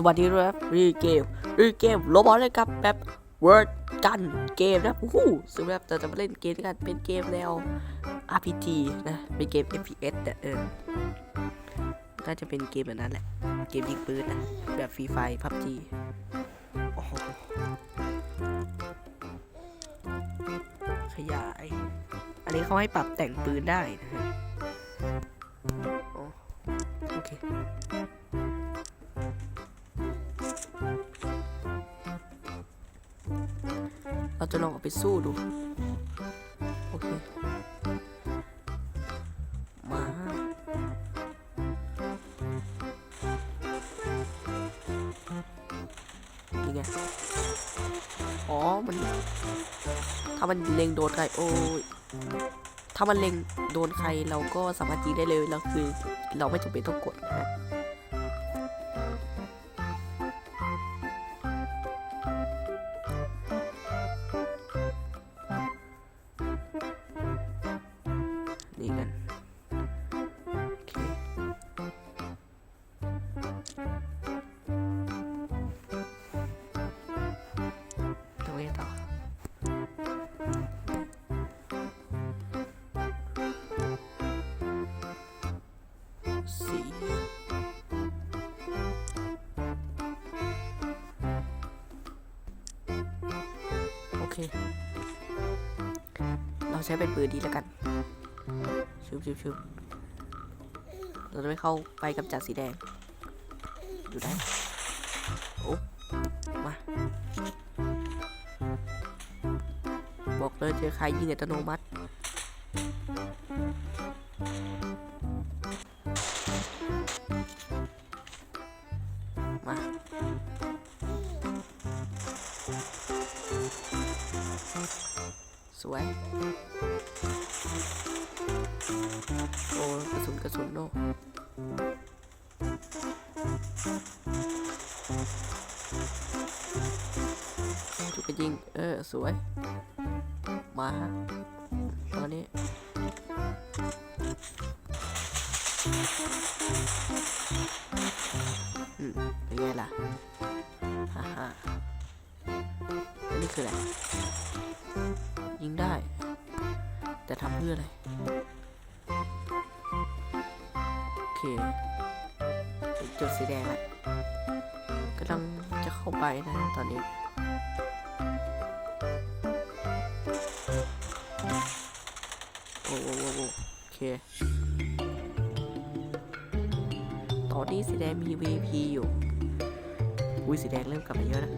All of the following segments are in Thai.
สวัสดีครับรีเกมรีเกมโรบอทเลยครับแบบเวิร์ดกันเกมนะวู้ซึ่งแบบเราจะมาเล่นเกมกันเป็นเกมแนว RPG นะ เป็นเกม FPS เนี่ยเออน่าจะเป็นเกมแบบนั้นแหละ เกมยิงปืนนะแบบฟรีไฟพับจีขยาย อันนี้เขาให้ปรับแต่งปืนได้นะฮะโอเค จะลองเอาไปสู้ดู โอเค มา นี่ไง อ๋อ มัน ถ้ามันเล็งโดนใคร โอ้ย ถ้ามันเล็งโดนใครเราก็สามารถยิงได้เลยแล้วคือ เราไม่จำเป็นต้องกดนะฮะ เคเราใช้เป็นปืนดีแล้วกันชุบชุบชุบเราจะไม่เข้าไปกับจัดสีแดง อยู่ได้โอ้มา บอกเลยเจอใครยิงอัตโนมัติ วยโอ้กระสุนกระสุนโนจุกกระยิง เออ สวย มาฮะตอนนี้อืมเป็นไงล่ะ ฮ่าฮ่าอันนี้คืออะไร ยิงได้ แต่ทำเพื่ออะไร โอเคเห็นจุดสีแดงแล้วกำลังจะเข้าไปนะตอนนี้โอ้โหโอ้โหโอเค ตอนนี้สีแดงมี VP อยู่ อุ้ยสีแดงเริ่มกลับมาเยอะแล้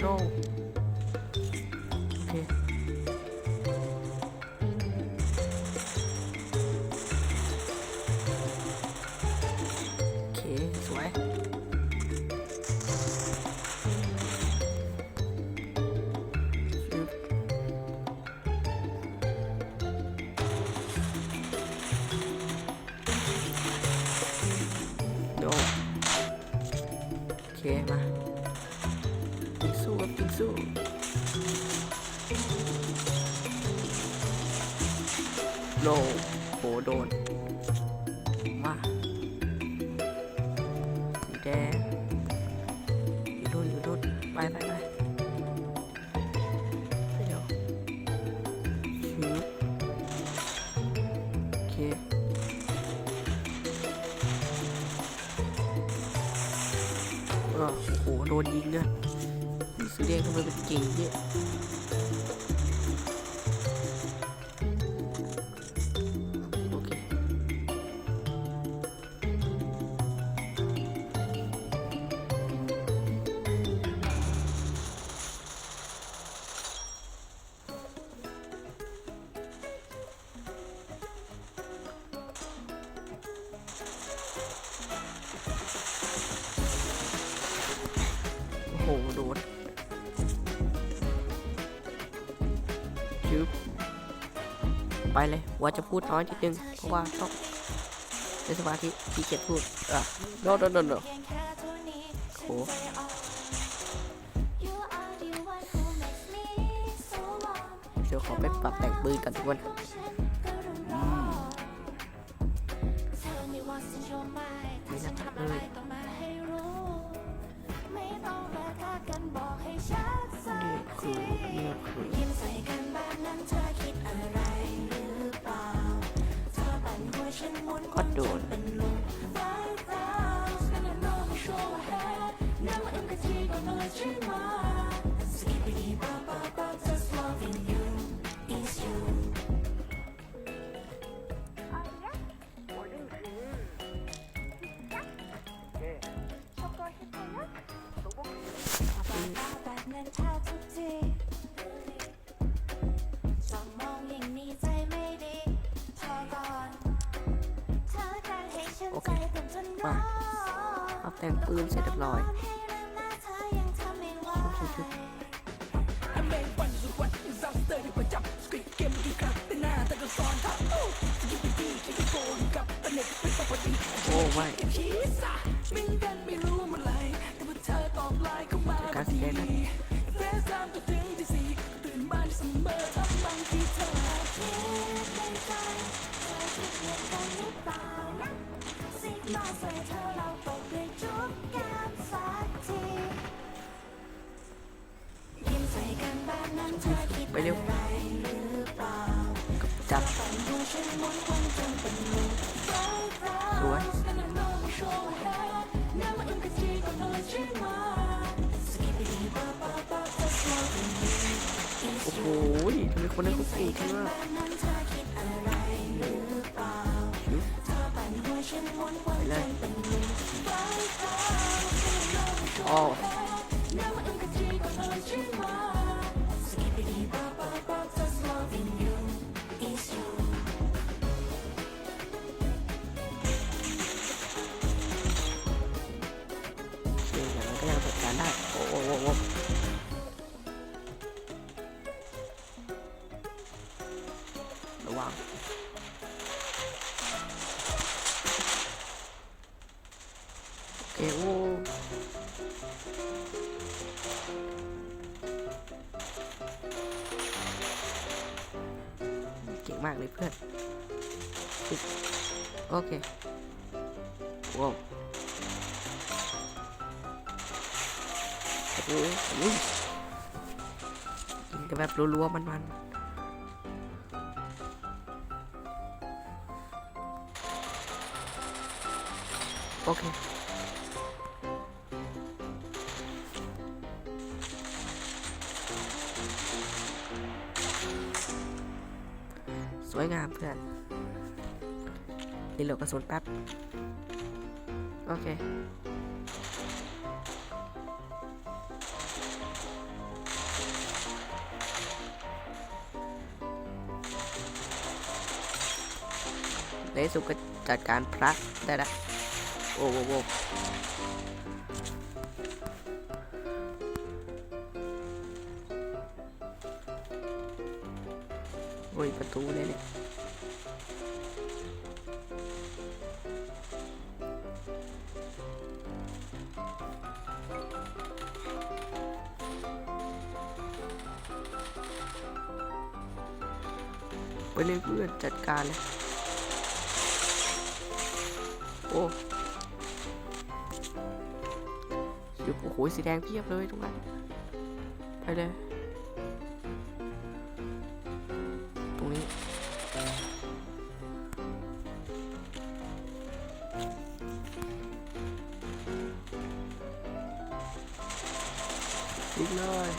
go. โดน มาแดงอยู่โดนอยู่โดนไปไปไปเดี๋ยวชืบโอเคเออโห โดนยิงด้วยสีแดงทำไมเป็นเก่งเนี่ยโอ โอ้โหโดนชึบไปเลยว่าจะพูดน้อยนิดนึง เพราะว่าต้องในสมาธิที่เกียจพูด อะโนโนโนโนโหเดี๋ยวยวขอไปปรับแต่งปืนกันทุกคน มาร้อนปรับแต่งปืนเสร็จเรียบร้อยให้เรื่องหน้าเธอยังทำไม่กันสุดวัดอินซัสเตอร์ที่ประจับสคริปเล่นนทับโอ้สกิปปี้ที่ที่โกนกับตะเน็กเป็นปกติโอ้ไม่ชีสอะไม่กันไม่รู้เมื่อไหรแต่ว่าเธอตอบไลน์เข้ามาการแกนนะเสมอทั้งบางทีเธอคิดในะ มาใส่เธอเราตกด้วยจุ๊บแก้มสักทียิ้มใส่กันแบบนั้นเธอคิดไปเร็วอะไรหรือเปล่าจับปั่นหัวฉันมุนวนจนเป็นลมร้ายร้าวสวย โอ้โหทำไมคนนั้นเขาเก่งจังว ปั่นหัว โอเคว้าวโอ้ยกินกันแบบรัวๆมันๆโอเค สวยงามเพื่อน รีโหลดกระสุนแป๊บ โอเค ในสุดก็จัดการพระได้ละโอ้โหโอ้โหโอ้ยประตูเลยเนี่ย สีแดงเพียบเลยตรงนั้นไปเลยตรงนี้ยิงเลย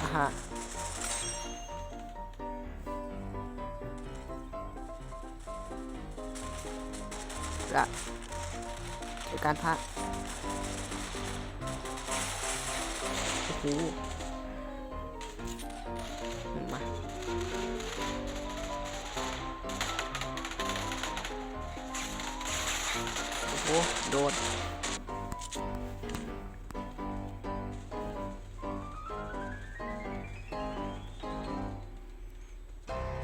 อ่าฮะละในการพัก โอ้โหมาโอ้โหโดน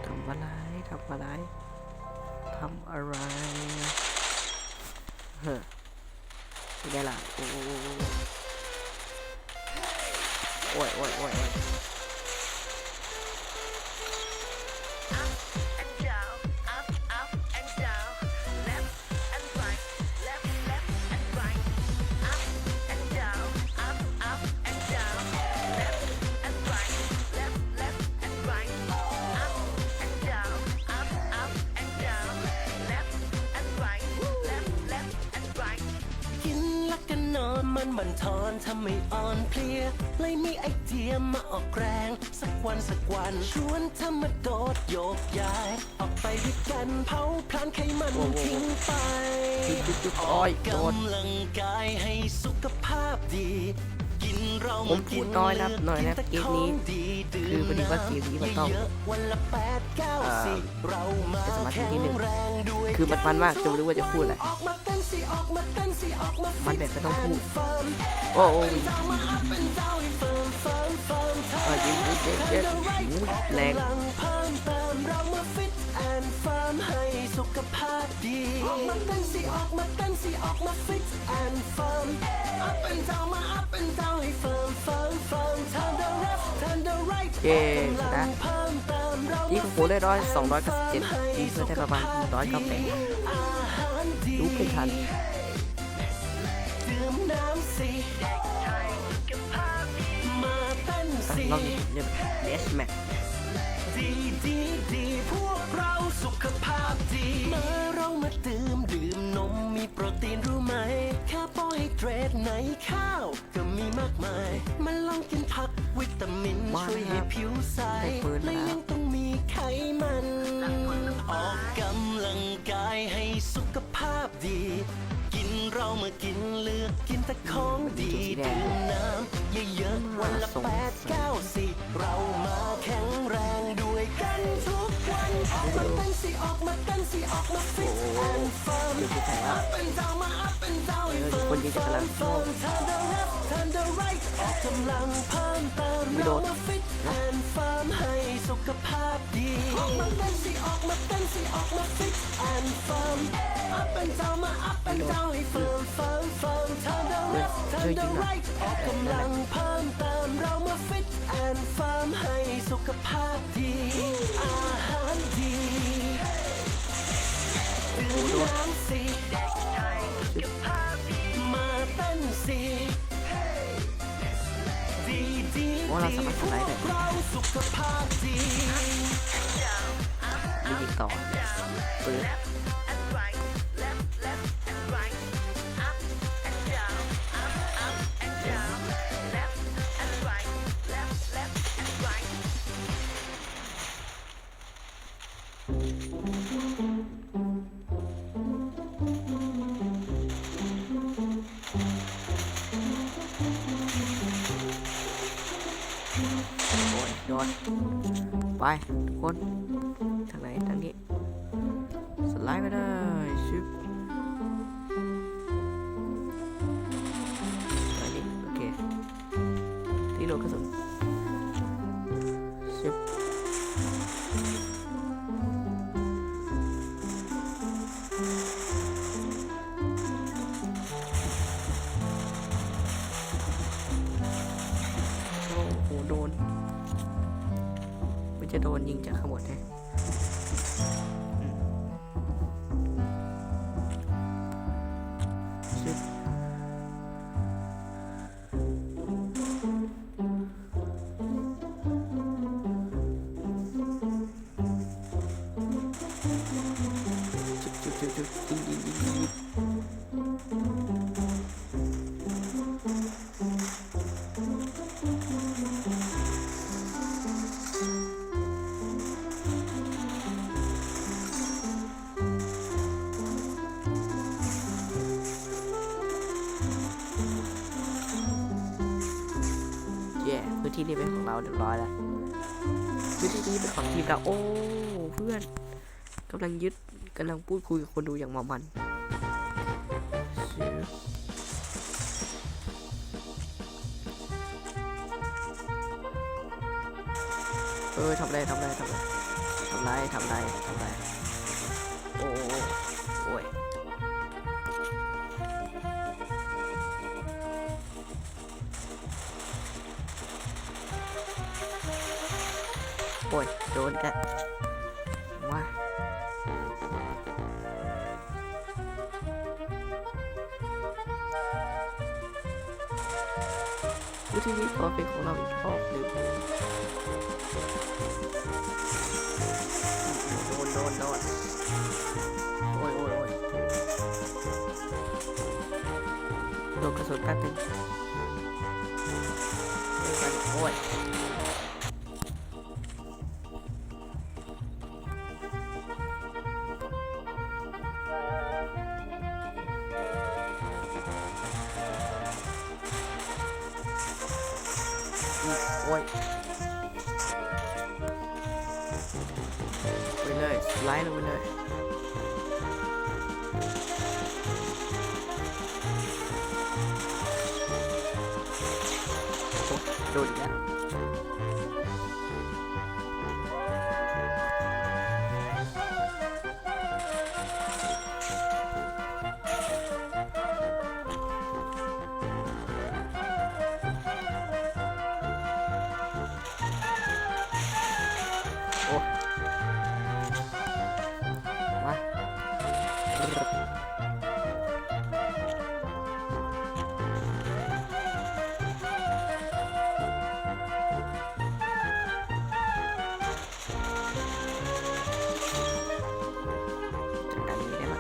ทำอะไรทำอะไรทำอะไรเฮ้อเป็นไงล่ะโอ้โหโอ้ โอ้ยโอ้ยโอ้ย อนมันบันทอนทำให้อ่อนเพลียเลยมีไอเดียมาออกแรง สักวันสักวัน ชวนเธอมาโดดโยกย้าย ออกไปด้วยกันเผาพลานไขมันทิ้งไปจุดจุดจุดออ้ออกยโดนกำลังกายให้สุขภาพดีกินเรา ผมพูดน้อยนะหน่อยนะเกมนี้ คือพอดีว่าเกมนี้มันต้องจะสมาธินิดนึงแรงคือมันมันมากจนไม่รู้ว่าจะพูดอะไรมันแบบไม่ต้องพูดโอ้โอ้ยเจ้ามาอัพเป็นเจ้าให้เฟิร์มเฟิร์มเฟิร์มเออยิงยิงยิงยิงหูแรง แอนฟิร์มให้สุขภาพดี ออกมาเต้นสิ ออกมาเต้นสิ ออกมาฟิตแอนฟิร์มอัพเป็นเจ้ามาอัพเป็นเจ้าให้เฟิร์มเฟิร์มเฟิร์ม turn the left turn the right เย้ชนะ นี่ของผมได้ร้อยสองร้อยเก้าสิบเจ็ดนี่เพื่อได้ประมาณร้อยเก้าแปดอาหารดีรู้ไม่ทันดื่มน้ำสิมาเต้นอะสิรอบนี้เรียกเดสแม็ก ดีดีดีพวกเราสุขภาพดี มาเรามาดื่มดื่มนมมีโปรตีนรู้ไหมคาร์โบไฮเดรตในข้าวก็มีมากมาย มาลองกินผักวิตามินมาช่วยครัให้บผิวใสได้ปืนและแล้วยังต้องมีไขมัน ออกกำลังกายให้สุขภาพดีกินเรามากินเลือกกินแต่ของดีดื่มน้ำเยอะๆวันละแปดเก้าสิบเรามาแข็งแรงด้ วยกันทุกวันออกมาเต้นสิออกมาเต้นสิออกมาฟิตแอนด์เฟิร์มดูที่ไหนวะอัพเป็นดาวมาอัพเป็นดาวให้เออเฟิร์คมนยิงจะกำลังเฟิร์ม turn the left turn the right ออกกำลังเพิ่มเติมไม่โดเรานมาฟิตแอนด์เฟิร์มให้สุขภาพดีออกมาเต้นสิออกมาเต้นสิออกมาฟิตแอนด์เฟิร์มอัพเป็นดาวมาอัพเป็นดาวให้เฟิร์มเฟิร์มเฟิร์ม turn the left ช่ turn วยยิ the งหน่อย right ออกกำลังเพิ่มเติมเรามาฟิตแอนด์เฟิร์มให้สุขภาพดีอาหารดีดื่มน้ำสิมาเต้นสิดีดีโอ้เราสามารถสไลด์ได้เราสุขภาพดียิงต่อปืน ไปทุกคน จะโดนยิงจากข้างบนแที่นี้เป็นของเราเรียบร้อยแล้วพื้นที่นี้เป็นของทีมเราโอ้เพื่อนกำลังยึดกำลังพูดคุยกับคนดูอย่างมามันเออทำไรทำไรทำไรทำไรทำไรทำไร อ้ยโดนกันว้าวิธีนี้ขอเป็นของเราอีกรอบหนึ่งโดนโดนโดนโอ้ยโอ้ยโอ้ยโดนกระสุนแป๊บนึงโอ้ย โอ้ยไปเลยไล่ลงไปเลยโดดอีกแล้ว โอ้มาจัดการนี้ได้ไหม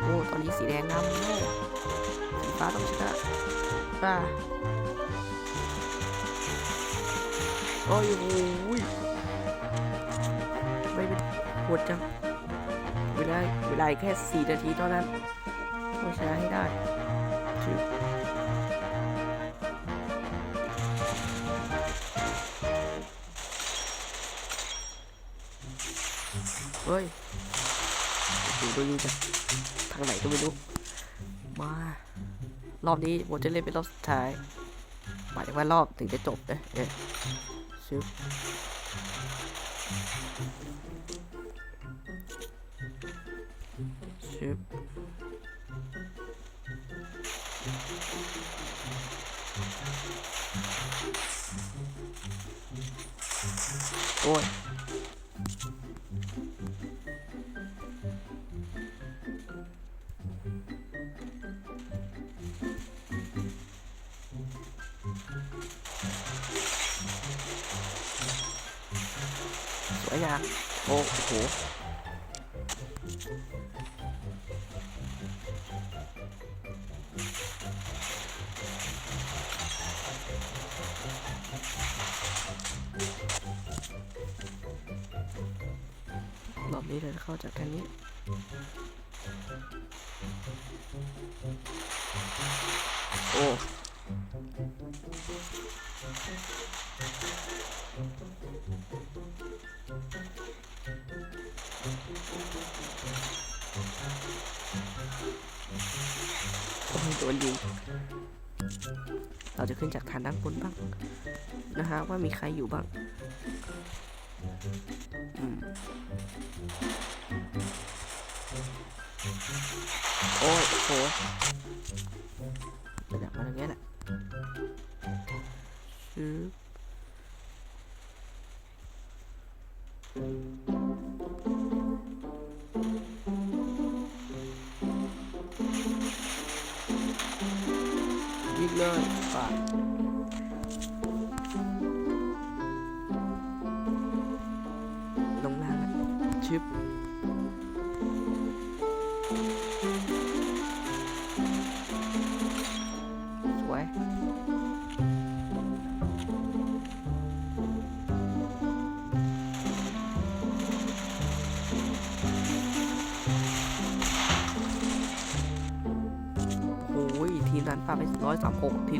โอ้ตอนนี้สีแดงนำโอ้สีฟ้าต้องชนะป้า โอ้ยโอ้ยไม่เป็นโหดจัง เวลาเวลาอีกแค่สี่นาทีเท่านั้นต้องชนะให้ได้ชิวเฮ้ยดูดูยิงจากทางไหนก็ไม่รู้ มา รอบนี้ผมจะเล่นเป็นรอบสุดท้ายหมายถึงว่ารอบถึงจะจบนะเอ๊ะ ชึบชึบโอ้ย โอ้โหรอบนี้เราจะเข้าจากทางนี้โอ้ โอ้ยโดนยิงเราจะขึ้นจากฐานด้านบนบ้างนะฮะว่ามีใครอยู่บ้างอโอ้ยโห ยิ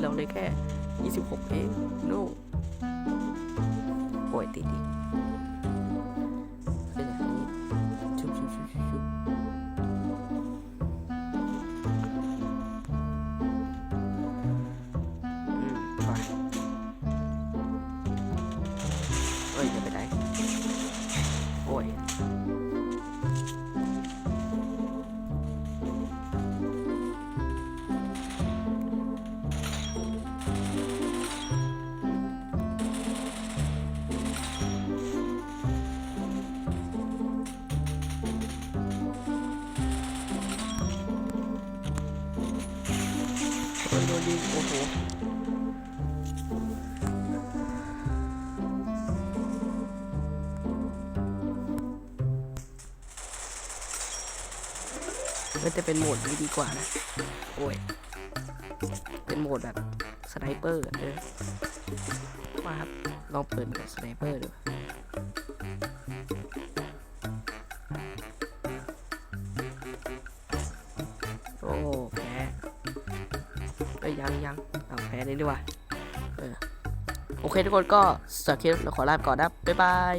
เราได้แค่ 26 เองโ no นโดนยิงโอ้โหมันจะเป็นโหมดนี้ดีกว่านะ โอ้ย เป็นโหมดแบบสไนเปอร์เออมาครับ ลองเปิดแบบสไนเปอร์ดู ดีกว่า เออ โอเคทุกคนก็สำหรับคลิปเราขอลาไปก่อนนะ บ๊ายบาย